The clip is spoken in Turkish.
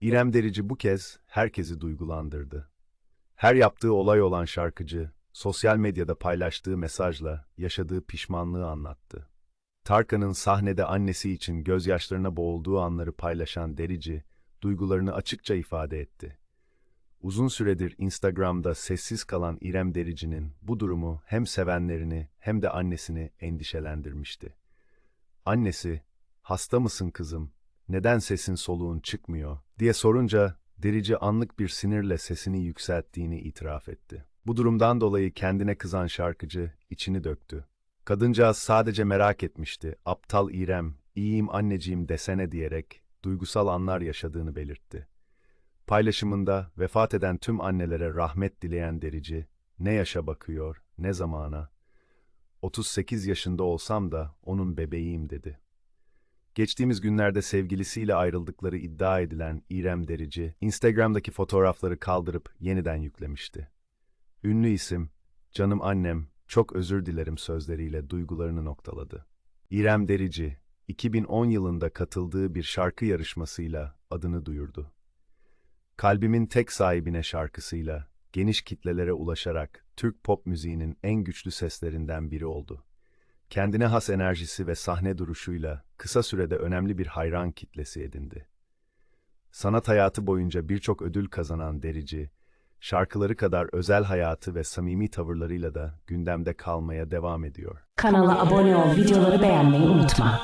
İrem Derici bu kez herkesi duygulandırdı. Her yaptığı olay olan şarkıcı, sosyal medyada paylaştığı mesajla yaşadığı pişmanlığı anlattı. Tarkan'ın sahnede annesi için gözyaşlarına boğulduğu anları paylaşan Derici, duygularını açıkça ifade etti. Uzun süredir Instagram'da sessiz kalan İrem Derici'nin bu durumu hem sevenlerini hem de annesini endişelendirmişti. Annesi, "Hasta mısın kızım? Neden sesin soluğun çıkmıyor?" diye sorunca Derici anlık bir sinirle sesini yükselttiğini itiraf etti. Bu durumdan dolayı kendine kızan şarkıcı içini döktü. Kadıncağız sadece merak etmişti. Aptal İrem, iyiyim anneciğim desene diyerek duygusal anlar yaşadığını belirtti. Paylaşımında vefat eden tüm annelere rahmet dileyen Derici, ne yaşa bakıyor, ne zamana. 38 yaşında olsam da onun bebeğiyim dedi. Geçtiğimiz günlerde sevgilisiyle ayrıldıkları iddia edilen İrem Derici, Instagram'daki fotoğrafları kaldırıp yeniden yüklemişti. Ünlü isim, canım annem, çok özür dilerim sözleriyle duygularını noktaladı. İrem Derici, 2010 yılında katıldığı bir şarkı yarışmasıyla adını duyurdu. Kalbimin Tek Sahibine şarkısıyla geniş kitlelere ulaşarak Türk pop müziğinin en güçlü seslerinden biri oldu. Kendine has enerjisi ve sahne duruşuyla kısa sürede önemli bir hayran kitlesi edindi. Sanat hayatı boyunca birçok ödül kazanan Derici, şarkıları kadar özel hayatı ve samimi tavırlarıyla da gündemde kalmaya devam ediyor. Kanala abone ol, videoları beğenmeyi unutma.